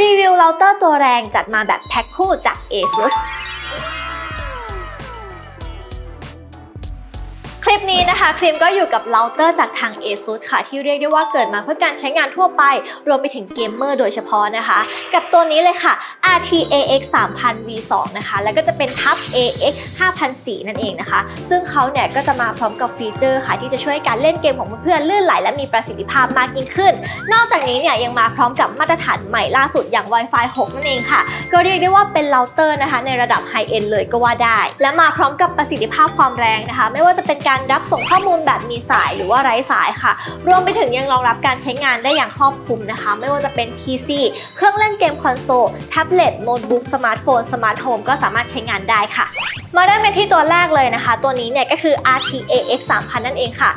รีวิวเราเตอร์ตัวแรงจัดมาแบบแพ็คคู่จาก ASUS ลิปนี้นะคะครีมก็อยู่กับเราเตอร์จากทาง ASUS ค่ะ ที่เรียกได้ว่าเกิดมาเพื่อการใช้งานทั่วไป รวมไปถึงเกมเมอร์โดยเฉพาะนะคะ กับตัวนี้เลยค่ะ RTAX 3000 V2 นะคะ แล้วก็จะเป็นทับ AX 5004นั่นเองนะคะ ซึ่งเขาเนี่ยก็จะมาพร้อมกับฟีเจอร์ค่ะ ที่จะช่วยการเล่นเกมของเพื่อนๆลื่นไหลและมีประสิทธิภาพมากยิ่งขึ้น นอกจากนี้เนี่ยยังมาพร้อมกับมาตรฐานใหม่ล่าสุดอย่าง Wi-Fi 6 นั่นเองค่ะ ก็เรียกได้ว่าเป็นเราเตอร์นะคะ ในระดับไฮเอ็นเลยก็ว่าได้ และมาพร้อมกับประสิทธิภาพความแรงนะคะ ไม่ว่าจะเป็นการรับส่งข้อมูลแบบมีสายหรือว่าไร้สายค่ะ รวมไปถึงยังรองรับการใช้งานได้อย่างครอบคลุมนะคะ ไม่ว่าจะเป็น PC เครื่องเล่นเกมคอนโซลแท็บเล็ตโน้ตบุ๊กสมาร์ทโฟนสมาร์ทโฮมก็สามารถใช้งานได้ค่ะ มาเริ่มกันที่ตัวแรกเลยนะคะ ตัวนี้เนี่ยก็คือ RTAX 3000 นั่นเองค่ะ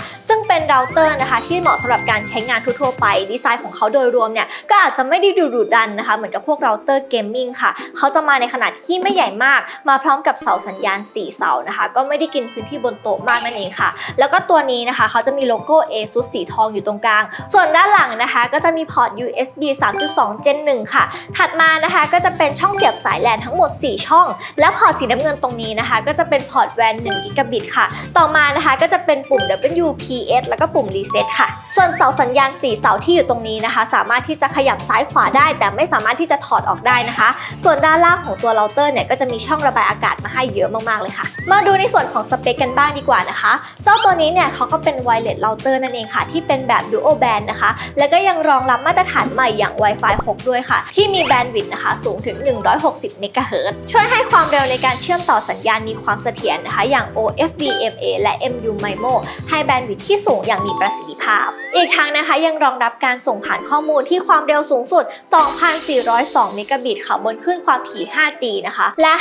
เป็นเราเตอร์นะคะ ที่เหมาะสำหรับการใช้งานทั่วๆไป ดีไซน์ของเขาโดยรวมเนี่ยก็อาจจะไม่ได้ดูดุดันนะคะ เหมือนกับพวกเราเตอร์เกมมิ่งค่ะ เขาจะมาในขนาดที่ไม่ใหญ่มาก มาพร้อมกับเสาสัญญาณ 4 เสานะคะ ก็ไม่ได้กินพื้นที่บนโต๊ะมากนั่นเองค่ะ แล้วก็ตัวนี้นะคะ เขาจะมีโลโก้ ASUS สีทองอยู่ตรงกลาง ส่วนด้านหลังนะคะ ก็จะมีพอร์ต USB 3.2 Gen 1 ค่ะ ถัดมานะคะก็จะเป็นช่องเสียบสายแลนทั้งหมด 4 ช่อง และพอร์ตสีน้ำเงินตรงนี้นะคะ ก็จะเป็นพอร์ตแวน1กิกะบิตค่ะ ต่อมานะคะก็จะเป็นปุ่ม WPS WPS แล้วก็ปุ่ม Reset ค่ะ ส่วนเสาสัญญาณ 4 เสาที่อยู่ตรงนี้นะคะ สามารถที่จะขยับซ้ายขวาได้ แต่ไม่สามารถที่จะถอดออกได้นะคะ ส่วนด้านล่างของตัวเราเตอร์เนี่ยก็จะมีช่องระบายอากาศมาให้เยอะมากๆเลยค่ะ มาดูในส่วนของสเปคกันบ้างดีกว่านะคะ เจ้าตัวนี้เนี่ยเขาก็เป็นไวเลสเราเตอร์นั่นเองค่ะ ที่เป็นแบบ Dual Band นะคะ แล้วก็ยังรองรับมาตรฐานใหม่อย่าง Wi-Fi 6 ด้วยค่ะ ที่มีแบนด์วิดต์นะคะ สูงถึง 160 เมกะเฮิรตซ์ช่วยให้ความเร็วในการเชื่อมต่อสัญญาณมีความเสถียรนะคะ อย่าง OFDMA และ MU MIMO ให้แบนด์วิดต์ที่สูงอย่างมีประสิทธิภาพ อีกทั้งนะคะยังรองรับการส่งผ่านข้อมูลที่ความเร็วสูงสุด 2,402 เมกะบิตค่ะบนคลื่นความถี่ 5G นะคะ และ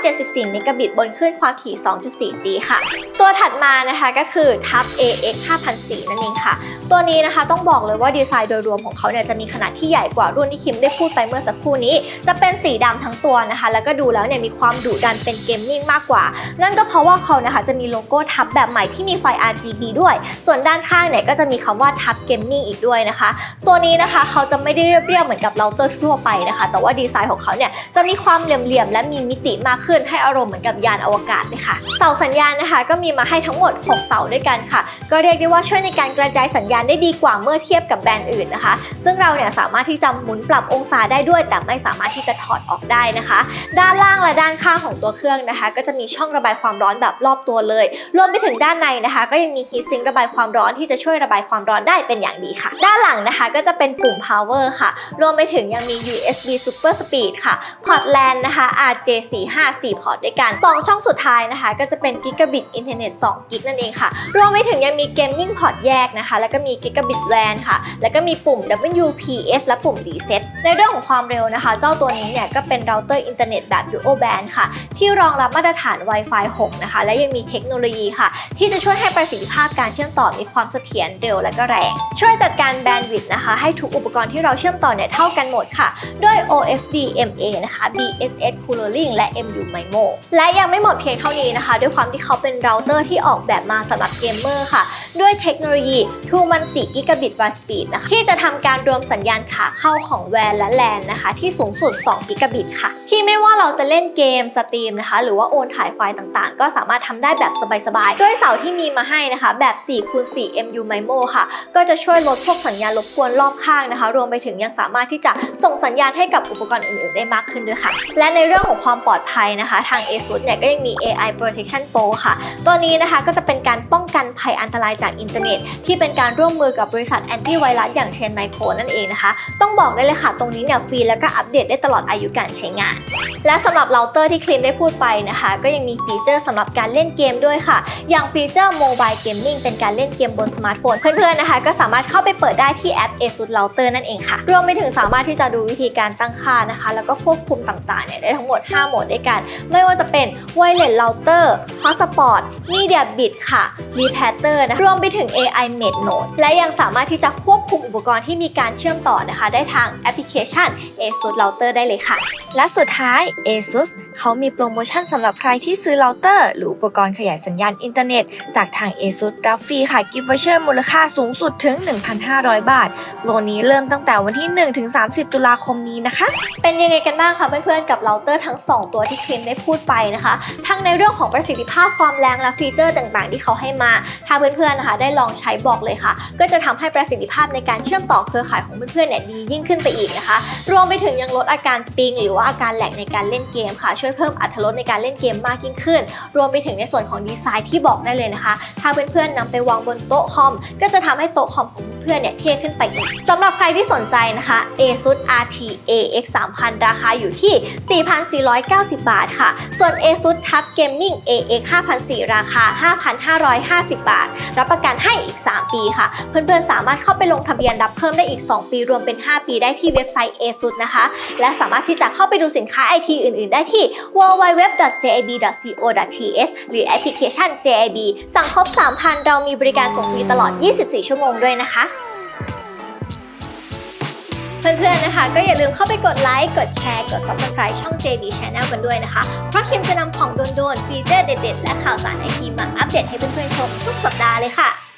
574 เมกะบิตบนคลื่นความถี่ 2.4G ค่ะ ตัวถัดมานะคะก็คือทับ AX 5004นั่นเองค่ะ ตัวนี้นะคะต้องบอกเลยว่าดีไซน์โดยรวมของเขาเนี่ยจะมีขนาดที่ใหญ่กว่ารุ่นที่คิมได้พูดไปเมื่อสักครู่นี้ จะเป็นสีดำทั้งตัวนะคะ แล้วก็ดูแล้วเนี่ยมีความดุดันเป็นเกมมิ่งมากกว่า นั่นก็เพราะว่าเขานะคะจะมีโลโก้ทับแบบใหม่ที่มีไฟ RGB ด้วยส่วนด้านข้างเนี่ยก็จะมีคำว่าทับเกมมิ่งอีกด้วยนะคะ ตัวนี้นะคะเขาจะไม่ได้เรียบๆเหมือนกับเราเตอร์ทั่วไปนะคะ แต่ว่าดีไซน์ของเขาเนี่ยจะมีความเหลี่ยมๆ และมีมิติมากขึ้นให้อารมณ์เหมือนกับยานอวกาศเลยค่ะ เสาสัญญาณนะคะ ก็มีมาให้ทั้งหมด 6 เสาด้วยกันค่ะ ก็เรียกได้ว่าช่วยในการกระจายสัญญาณได้ดีกว่าเมื่อเทียบกับแบรนด์อื่นนะคะ ซึ่งเราเนี่ยสามารถที่จะหมุนปรับองศาได้ด้วย แต่ไม่สามารถที่จะถอดออกได้นะคะ ด้านล่างและด้านข้างของตัวเครื่องนะคะ ก็จะมีช่องระบายความร้อนแบบรอบตัวเลย รวมไปถึงด้านในนะคะ ก็ยังมีฮีทซิงค์ระบายความร้อนที่จะช่วยระบายความร้อนได้เป็นอย่างดีค่ะ ด้านหลังนะคะก็จะเป็นปุ่ม power ค่ะ รวมไปถึงยังมี USB super speed ค่ะ พอร์ต LAN นะคะ RJ45 4 พอร์ตด้วยกัน 2 ช่องสุดท้ายนะคะ ก็จะเป็น Gigabit Internet 2กิกนั่นเองค่ะ รวมไปถึงยังมี Gaming Port แยกนะคะ แล้วก็มี Gigabit LAN ค่ะ แล้วก็มีปุ่ม WPS และปุ่ม Reset ในเรื่องของความเร็วนะคะ เจ้าตัวนี้เนี่ยก็เป็นเราเตอร์อินเทอร์เน็ตแบบ Dual Band ค่ะ ที่รองรับมาตรฐาน Wi-Fi 6 นะคะ และยังมีเทคโนโลยีค่ะ ที่จะช่วยให้ประสิทธิภาพการเชื่อมต่อมีความเสถียรเร็วและก็แรง ช่วยจัดการแบนด์วิดต์นะคะ ให้ทุกอุปกรณ์ที่เราเชื่อมต่อเนี่ยเท่ากันหมดค่ะ ด้วย OFDMA นะคะ BSS Cooling และ MU MIMO และยังไม่หมดเพียงเท่านี้นะคะ ด้วยความที่เขาเป็นเราเตอร์ที่ออกแบบมาสำหรับเกมเมอร์ค่ะ ด้วยเทคโนโลยี2มันติกิกะบิต Wide Speed นะคะที่จะทำการรวมสัญญาณขาเข้าของแวนและแลนนะคะ ที่สูงสุด 2 กิกะบิตค่ะ ที่ไม่ว่าเราจะเล่นเกมสตรีมนะคะ หรือว่าโอนถ่ายไฟล์ต่างๆ ก็สามารถทำได้แบบสบายๆ ด้วยเสาที่มีมาให้นะคะ แบบ4คูณ4 MU MIMO ค่ะ ก็จะช่วยลดพวกสัญญาณรบกวนรอบข้างนะคะ รวมไปถึงยังสามารถที่จะส่งสัญญาณให้กับอุปกรณ์อื่นๆ ได้มากขึ้นด้วยค่ะ และในเรื่องของความปลอดภัยนะคะ ทาง ASUS เนี่ยก็ยังมี AI Protection Pro ค่ะ ตัวนี้นะคะก็จะเป็นการป้องกันภัยอันตรายจากอินเทอร์เน็ต ที่เป็นการร่วมมือกับบริษัทแอนตี้ไวรัสอย่างเทรนไมโครนั่นเองนะคะ ต้องบอกได้เลยค่ะ ตรงนี้เนี่ยฟรีแล้วก็อัปเดตได้ตลอดอายุการใช้งาน และสำหรับเราเตอร์ที่คลิมได้พูดไปนะคะ ก็ยังมีฟีเจอร์สำหรับการเล่นเกมด้วยค่ะ อย่างฟีเจอร์โมบายเกมมิ่งเป็นการเล่นเกมบนสมาร์ทโฟน เพื่อนๆนะคะ ก็สามารถเข้าไปเปิดได้ที่แอป ASUS Router นั่นเองค่ะ รวมไปถึงสามารถที่จะดูวิธีการตั้งค่านะคะ แล้วก็ควบคุมต่างๆเนี่ยได้ทั้งหมด 5 โหมดด้วยกัน ไม่ว่าจะเป็น Wireless Router Hotspot Media Bit ค่ะ Repeater นะะรวมไปถึง AI Mate Node และยังสามารถที่จะควบคุมอุปกรณ์ที่มีการเชื่อมต่อนะคะ ได้ทางแอปพลิเคชัน ASUS Router ได้เลยค่ะ และสุดท้าย ASUS เขามีโปรโมชั่นสำหรับใครที่ซื้อเราเตอร์ หรืออุปกรณ์ขยายสัญญาณอินเทอร์เน็ต จากทาง ASUS รับฟรีค่ะกิฟต์วอเชอร์มูลค่าสูงสุดถึง 1,500 บาทโปรนี้เริ่มตั้งแต่วันที่1-30 ตุลาคมนี้นะคะ เป็นยังไงกันบ้างคะเพื่อนๆกับเราเตอร์ทั้ง 2 ตัวที่ครีมได้พูดไปนะคะ ทั้งในเรื่องของประสิทธิภาพความแรงและฟีเจอร์ต่างๆ ที่เขาให้มา ถ้าเพื่อนๆนะคะได้ลองใช้บอกเลยค่ะ ก็จะทำให้ประสิทธิภาพในการเชื่อมต่อเครือข่ายของเพื่อนๆเนี่ยดียิ่งขึ้นไปอีกนะคะ รวมไปถึงยังลดอาการปิง หรือว่าอาการแหลกในการเล่นเกมค่ะ ช่วยเพิ่มอรรถรสในการเล่นเกมมากยิ่งขึ้น รวมไปถึงในส่วนของดีไซน์ที่บอกได้เลยนะคะ ถ้าเพื่อนๆนำไปวางบนโต๊ะคอม ก็จะทำให้โต๊ะคอมของ พื่อนๆเนี่ยเท่ขึ้นไปอีกสำหรับใครที่สนใจนะคะ ASUS RT AX 3000 ราคาอยู่ที่ 4,490 บาทค่ะ ส่วน ASUS Tab Gaming AX 5,400ราคา 5,550 บาท รับประกันให้อีก 3 ปีค่ะ เพื่อนๆ สามารถเข้าไปลงทะเบียนรับเพิ่มได้อีก 2 ปี รวมเป็น 5 ปีได้ที่เว็บไซต์ ASUS นะคะ และสามารถที่จะเข้าไปดูสินค้าไอทีอื่นๆ ได้ที่ www.jib.co.th หรือแอปพลิเคชัน JIB สั่งครบ 3,000 เรามีบริการส่งฟรีตลอด 24 ชั่วโมงด้วยนะคะ เพื่อนๆนะคะ ก็อย่าลืมเข้าไปกดไลค์ กดแชร์ กด subscribe ช่อง JB Channel กันด้วยนะคะ เพราะคิมจะนำของโดนๆฟีเจอร์เด็ดๆ และข่าวสารไอทีมาอัปเดตให้เพื่อนๆชมทุกสัปดาห์เลยค่ะ